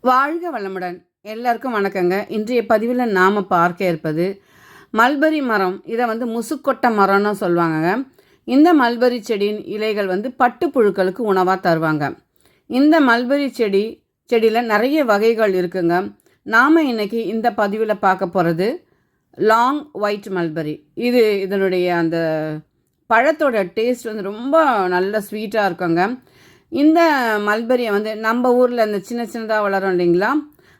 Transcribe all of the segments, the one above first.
வாழ்க வளமுடன். எல்லாருக்கும் வணக்கங்க. இன்றைய பதிவில் நாம் பார்க்க இருப்பது மல்பரி மரம். இதை வந்து முசுக்கொட்டை மரம்னு சொல்லுவாங்கங்க. இந்த மல்பரி செடியின் இலைகள் வந்து பட்டுப்புழுக்களுக்கு உணவாக தருவாங்க. இந்த மல்பரி செடி செடியில் நிறைய வகைகள் இருக்குங்க. நாம் இன்னைக்கு இந்த பதிவில் பார்க்க போகிறது லாங் ஒயிட் மல்பரி. இது இதனுடைய அந்த பழத்தோட டேஸ்ட் வந்து ரொம்ப நல்ல ஸ்வீட்டாக இருக்குங்க. இந்த மல்பெரியை வந்து நம்ம ஊரில் இந்த சின்ன சின்னதாக வளரும் இல்லைங்களா?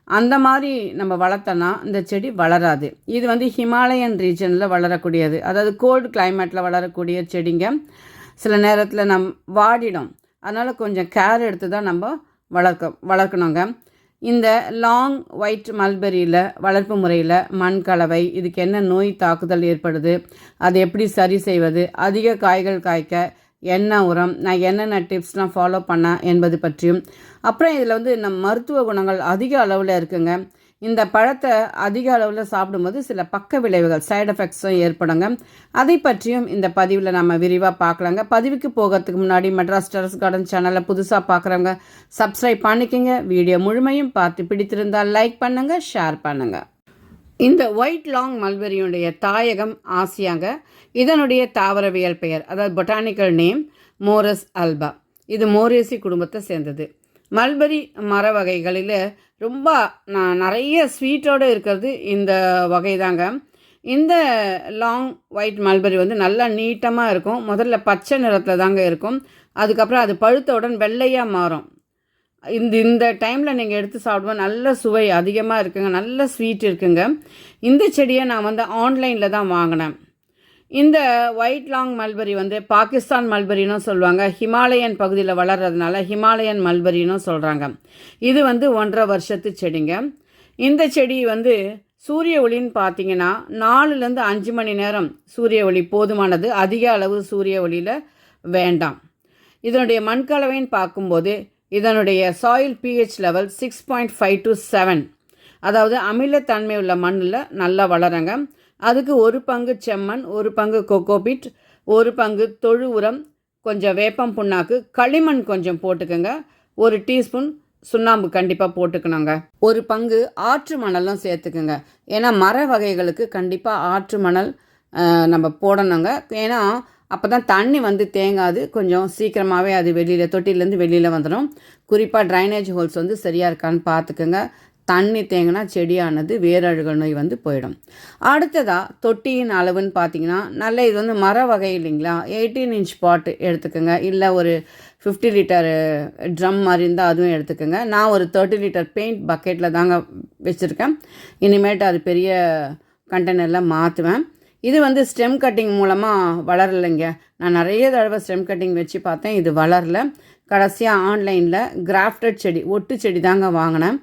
அந்த மாதிரி நம்ம வளர்த்தோன்னா இந்த செடி வளராது. இது வந்து ஹிமாலயன் ரீஜனில் வளரக்கூடியது. அதாவது கோல்டு கிளைமேட்டில் வளரக்கூடிய செடிங்க. சில நேரத்தில் நம் வாடிடும். அதனால் கொஞ்சம் கேர் எடுத்து தான் நம்ம வளர்க்க வளர்க்கணுங்க. இந்த லாங் ஒயிட் மல்பெரியில் வளர்ப்பு முறையில் மண் கலவை இதுக்கு என்ன நோய் தாக்குதல் ஏற்படுது அதை எப்படி சரி செய்வது அதிக காய்கள் காய்க்க என்ன உரம் நான் என்னென்ன டிப்ஸ்லாம் ஃபாலோ பண்ணேன் என்பது பற்றியும். அப்புறம் இதில் வந்து நம் மருத்துவ குணங்கள் அதிக அளவில் இருக்குங்க. இந்த பழத்தை அதிக அளவில் சாப்பிடும்போது சில பக்க விளைவுகள் சைடு எஃபெக்ட்ஸும் ஏற்படுங்க. அதை பற்றியும் இந்த பதிவில் நம்ம விரிவாக பார்க்கலாங்க. பதிவுக்கு போகிறதுக்கு முன்னாடி மெட்ராஸ் டெரஸ் கார்டன் சேனலை புதுசாக பார்க்குறவங்க சப்ஸ்கிரைப் பண்ணிக்கோங்க. வீடியோ முழுமையும் பார்த்து பிடித்திருந்தால் லைக் பண்ணுங்கள் ஷேர் பண்ணுங்கள் இந்த ஒயிட் லாங் மல்பெரியுடைய தாயகம் ஆசியாங்க இதனுடைய தாவரவியல் பெயர் அதாவது பொட்டானிக்கல் நேம் மோரஸ் அல்பா இது மோரேசி குடும்பத்தை சேர்ந்தது. மல்பெரி மர வகைகளில் ரொம்ப நான் நிறைய ஸ்வீட்டோடு இருக்கிறது இந்த வகை தாங்க இந்த லாங் ஒயிட் மல்பெரி வந்து நல்லா நீட்டமாக இருக்கும். முதல்ல பச்சை நிறத்தில் தாங்க இருக்கும். அதுக்கப்புறம் அது பழுத்தவுடன் வெள்ளையாக மாறும். இந்த இந்த டைமில் நீங்கள் எடுத்து சாப்பிடுவோம் நல்ல சுவை அதிகமாக இருக்குங்க. நல்ல ஸ்வீட் இருக்குங்க. இந்த செடியை நான் வந்து ஆன்லைனில் தான் வாங்கினேன். இந்த ஒயிட் லாங் மல்பரி வந்து பாகிஸ்தான் மல்பரின்னு சொல்லுவாங்க. ஹிமாலயன் பகுதியில் வளர்கிறதுனால ஹிமாலயன் மல்பரின்னு சொல்கிறாங்க இது வந்து ஒன்றரை வருஷத்து செடிங்க. இந்த செடி வந்து சூரிய ஒளின்னு பார்த்தீங்கன்னா நாலுலேருந்து அஞ்சு மணி நேரம் சூரிய ஒளி போதுமானது. அதிக அளவு சூரிய ஒளியில் வேண்டாம். இதனுடைய மண்கலவைன்னு பார்க்கும்போது இதனுடைய soil pH level six point five to seven அதாவது அமிலத்தன்மை உள்ள மண்ணில் நல்லா வளருங்க. அதுக்கு ஒரு பங்கு செம்மண் ஒரு பங்கு கொக்கோபிட் ஒரு பங்கு தொழு உரம் கொஞ்சம் வேப்பம் புண்ணாக்கு களிமண் கொஞ்சம் போட்டுக்கோங்க. ஒரு டீஸ்பூன் சுண்ணாம்பு கண்டிப்பாக போட்டுக்கணுங்க. ஒரு பங்கு ஆற்று மணலும் சேர்த்துக்குங்க. ஏன்னா மர வகைகளுக்கு கண்டிப்பாக ஆற்று மணல் நம்ம போடணுங்க. ஏன்னா அப்போ தான் தண்ணி வந்து தேங்காது. கொஞ்சம் சீக்கிரமாகவே அது வெளியில் தொட்டிலேருந்து வெளியில் வந்துடும் குறிப்பாக ட்ரைனேஜ் ஹோல்ஸ் வந்து சரியாக இருக்கான்னு பார்த்துக்கோங்க. தண்ணி தேங்கினா செடியானது வேரழுகல் நோய் வந்து போயிடும். அடுத்ததாக தொட்டியின் அளவுன்னு பார்த்தீங்கன்னா நல்ல இது வந்து மர வகை இல்லைங்களா? எயிட்டீன் இன்ச் பாட்டு எடுத்துக்கோங்க. இல்லை ஒரு ஃபிஃப்டி லிட்டர் ட்ரம் மாதிரி இருந்தால் அதுவும் எடுத்துக்கோங்க. நான் ஒரு தேர்ட்டி லிட்டர் பெயிண்ட் பக்கெட்டில் தாங்க வச்சுருக்கேன். இனிமேட்டு அது பெரிய கண்டெய்னரில் மாற்றுவேன் இது வந்து ஸ்டெம் கட்டிங் மூலமாக வளரலைங்க. நான் நிறைய தடவை ஸ்டெம் கட்டிங் வச்சு பார்த்தேன் இது வளரல. கடைசியாக ஆன்லைனில் கிராஃப்டட் செடி ஒட்டு செடி தாங்க வாங்கினேன்.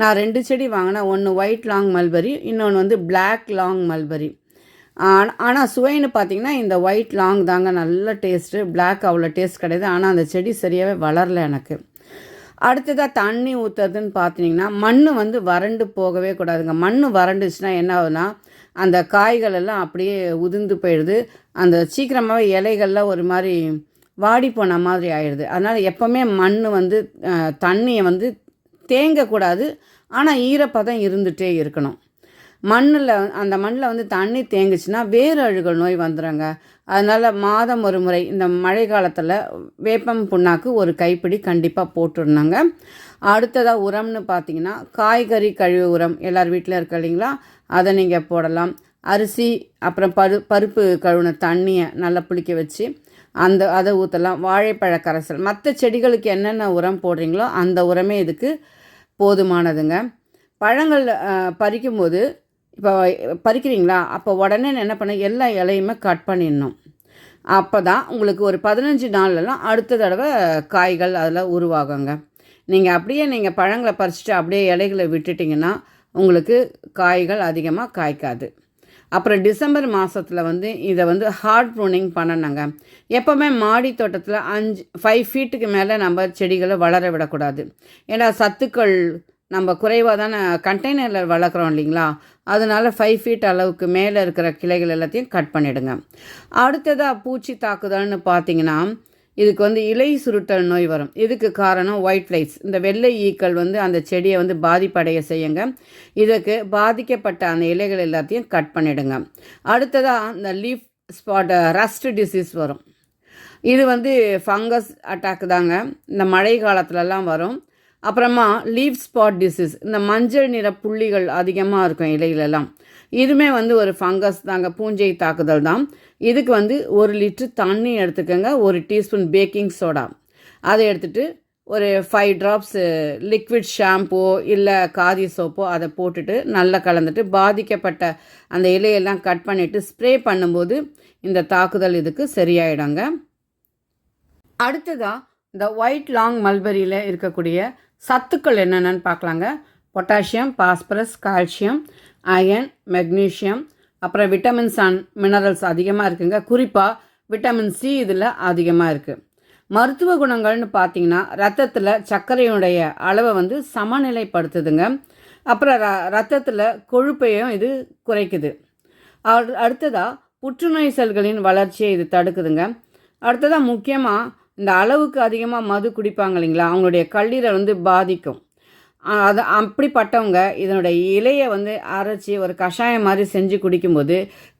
நான் ரெண்டு செடி வாங்கினேன். ஒன்று ஒயிட் லாங் மல்பரி இன்னொன்று வந்து பிளாக் லாங் மல்பரி. ஆனால் சுவைன்னு பார்த்தீங்கன்னா இந்த ஒயிட் லாங் தாங்க நல்ல டேஸ்ட்டு. பிளாக் அவ்வளோ டேஸ்ட் கிடையாது. ஆனால் அந்த செடி சரியாகவே வளரல எனக்கு. அடுத்ததாக தண்ணி ஊற்றுறதுன்னு பார்த்தீங்கன்னா மண் வந்து வறண்டு போகவே கூடாதுங்க. மண் வறண்டுச்சுன்னா என்ன ஆகுதுன்னா அந்த காய்கள் எல்லாம் அப்படியே உதிர்ந்து போயிடுது. அந்த சீக்கிரமாகவே இலைகள்லாம் ஒரு மாதிரி வாடி போன மாதிரி ஆயிடுது. அதனால் எப்போவுமே மண் வந்து தண்ணியை வந்து தேங்கக்கூடாது. ஆனால் ஈரப்பதம் இருந்துகிட்டே இருக்கணும். மண்ணில் அந்த மண்ணில் வந்து தண்ணி தேங்குச்சுன்னா வேறு அழுகல் நோய் வந்துடுங்க அதனால் மாதம் ஒரு முறை இந்த மழை காலத்தில் வேப்பம் புண்ணாக்கு ஒரு கைப்பிடி கண்டிப்பாக போட்டுருந்தாங்க அடுத்ததாக உரம்னு பார்த்தீங்கன்னா காய்கறி கழிவு உரம். எல்லார் வீட்டில் இருக்க இல்லைங்களா? அதை நீங்கள் போடலாம். அரிசி அப்புறம் பரு பருப்பு கழுவுன தண்ணியை நல்லா புளிக்க வச்சு அந்த அதை ஊற்றலாம் வாழைப்பழ கரைசல். மற்ற செடிகளுக்கு என்னென்ன உரம் போடுறீங்களோ அந்த உரமே இதுக்கு போதுமானதுங்க. பழங்கள் பறிக்கும்போது இப்போ பறிக்கிறீங்களா? அப்போ உடனே என்ன பண்ண எல்லா இலையுமே கட் பண்ணிடணும். அப்போ தான் உங்களுக்கு ஒரு பதினஞ்சு நாள்லலாம் அடுத்த தடவை காய்கள் அதில் உருவாகுங்க. நீங்கள் அப்படியே நீங்கள் பழங்களை பறிச்சுட்டு அப்படியே இலைகளை விட்டுட்டிங்கன்னா உங்களுக்கு காய்கள் அதிகமாக காய்க்காது. அப்புறம் டிசம்பர் மாதத்தில் வந்து இதை வந்து ஹார்ட் ப்ரூனிங் பண்ணணுங்க. எப்போவுமே மாடி தோட்டத்தில் அஞ்சு ஃபைவ் ஃபீட்டுக்கு மேலே நம்ம செடிகளை வளர விடக்கூடாது. ஏன்னா சத்துக்கள் நம்ம குறைவாக தானே கண்டெய்னரில் வளர்க்குறோம் இல்லைங்களா? அதனால் ஃபைவ் ஃபீட் அளவுக்கு மேலே இருக்கிற கிளைகள் எல்லாத்தையும் கட் பண்ணிவிடுங்க அடுத்ததாக பூச்சி தாக்குதல்னு பார்த்தீங்கன்னா இதுக்கு வந்து இலை சுருட்டல் நோய் வரும். இதுக்கு காரணம் ஒயிட் ஃப்ளைஸ் இந்த வெள்ளை ஈக்கள் வந்து அந்த செடியை வந்து பாதிப்படைய செய்யுங்க. இதுக்கு பாதிக்கப்பட்ட அந்த இலைகள் எல்லாத்தையும் கட் பண்ணிவிடுங்க அடுத்ததாக இந்த லீஃப் ஸ்பாட் ரஸ்ட் டிசீஸ் வரும். இது வந்து ஃபங்கஸ் அட்டாக் தாங்க. இந்த மழை காலத்துலலாம் வரும். அப்புறமா லீவ் ஸ்பாட் டிசீஸ் இந்த மஞ்சள் நிற புள்ளிகள் அதிகமாக இருக்கும் இலையிலலாம். இதுவுமே வந்து ஒரு ஃபங்கஸ் தாங்க பூஞ்சை தாக்குதல் தான். இதுக்கு வந்து ஒரு லிட்ரு தண்ணி எடுத்துக்கோங்க ஒரு டீஸ்பூன் பேக்கிங் சோடா அதை எடுத்துகிட்டு ஒரு ஃபைவ் ட்ராப்ஸ் லிக்விட் ஷாம்போ இல்லை காதி சோப்போ அதை போட்டுட்டு நல்லா கலந்துட்டு பாதிக்கப்பட்ட அந்த இலையெல்லாம் கட் பண்ணிவிட்டு ஸ்ப்ரே பண்ணும்போது இந்த தாக்குதல் இதுக்கு சரியாயிடுங்க. அடுத்ததாக இந்த ஒயிட் லாங் மல்பெரியில் இருக்கக்கூடிய சத்துக்கள் என்னென்னு பார்க்கலாங்க. Potassium phosphorus calcium iron magnesium அப்புறம் விட்டமின்ஸ் அண்ட் மினரல்ஸ் அதிகமாக இருக்குங்க. குறிப்பாக விட்டமின் சி இதில் அதிகமாக இருக்குது மருத்துவ குணங்கள்னு பார்த்தீங்கன்னா ரத்தத்தில் சர்க்கரையுடைய அளவை வந்து சமநிலைப்படுத்துதுங்க. அப்புறம் ர ரத்தத்தில் கொழுப்பையும் இது குறைக்குது. அடுத்ததாக புற்றுநோய் செல்களின் வளர்ச்சியை இது தடுக்குதுங்க. அடுத்ததாக முக்கியமாக இந்த அளவுக்கு அதிகமாக மது குடிப்பாங்க இல்லைங்களா? அவங்களுடைய கல்லீரல் வந்து பாதிக்கும். அது அப்படிப்பட்டவங்க இதனுடைய இலையை வந்து அரைச்சி ஒரு கஷாயம் மாதிரி செஞ்சு குடிக்கும்போது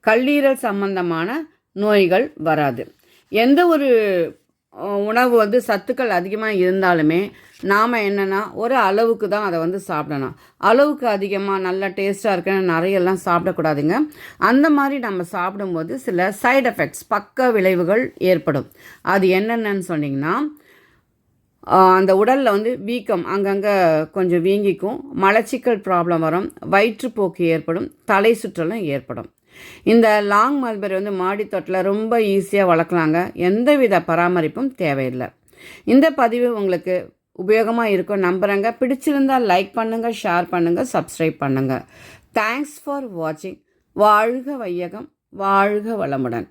கல்லீரல் சம்பந்தமான நோய்கள் வராது. எந்த ஒரு உணவு வந்து சத்துக்கள் அதிகமாக இருந்தாலுமே நாம் என்னென்னா ஒரு அளவுக்கு தான் அதை வந்து சாப்பிடணும். அளவுக்கு அதிகமாக நல்லா டேஸ்ட்டாக இருக்குன்னு நிறையெல்லாம் சாப்பிடக்கூடாதுங்க. அந்த மாதிரி நம்ம சாப்பிடும்போது சில சைடு எஃபெக்ட்ஸ் பக்க விளைவுகள் ஏற்படும். அது என்னென்னு சொன்னிங்கன்னா அந்த உடலில் வந்து வீக்கம் அங்கங்கே கொஞ்சம் வீங்கிக்கும் மலச்சிக்கல் ப்ராப்ளம் வரும் வயிற்றுப்போக்கு ஏற்படும் தலை சுற்றலும் ஏற்படும். இந்த லாங் மல்பெரி வந்து மாடி தொட்டில் ரொம்ப ஈஸியாக வளர்க்கலாங்க. எந்தவித பராமரிப்பும் தேவையில்லை. இந்த பதிவு உங்களுக்கு உபயோகமாக இருக்கும் நம்புகிறேங்க பிடிச்சிருந்தால் லைக் பண்ணுங்கள் ஷேர் பண்ணுங்கள் சப்ஸ்கிரைப் பண்ணுங்கள் தேங்க்ஸ் ஃபார் வாட்சிங் வாழ்க வையகம் வாழ்க வளமுடன்.